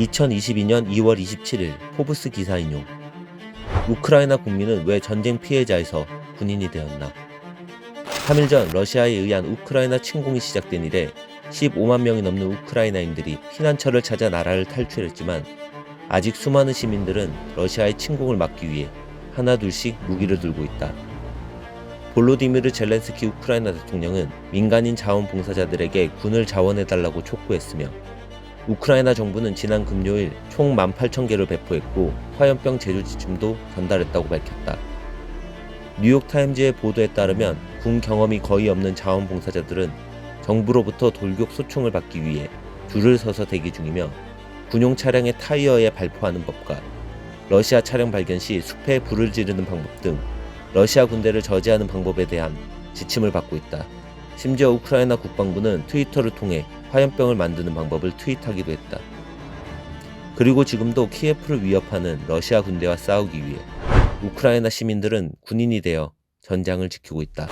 2022년 2월 27일 포브스 기사 인용. 우크라이나 국민은 왜 전쟁 피해자에서 군인이 되었나? 3일 전 러시아에 의한 우크라이나 침공이 시작된 이래 15만 명이 넘는 우크라이나인들이 피난처를 찾아 나라를 탈출했지만 아직 수많은 시민들은 러시아의 침공을 막기 위해 하나둘씩 무기를 들고 있다. 볼로디미르 젤렌스키 우크라이나 대통령은 민간인 자원봉사자들에게 군을 자원해달라고 촉구했으며 우크라이나 정부는 지난 금요일 총 18,000개를 배포했고 화염병 제조 지침도 전달했다고 밝혔다. 뉴욕타임즈의 보도에 따르면 군 경험이 거의 없는 자원봉사자들은 정부로부터 돌격 소총을 받기 위해 줄을 서서 대기 중이며 군용 차량의 타이어에 발포하는 법과 러시아 차량 발견 시 숲에 불을 지르는 방법 등 러시아 군대를 저지하는 방법에 대한 지침을 받고 있다. 심지어 우크라이나 국방부는 트위터를 통해 화염병을 만드는 방법을 트윗하기도 했다. 그리고 지금도 키예프를 위협하는 러시아 군대와 싸우기 위해 우크라이나 시민들은 군인이 되어 전장을 지키고 있다.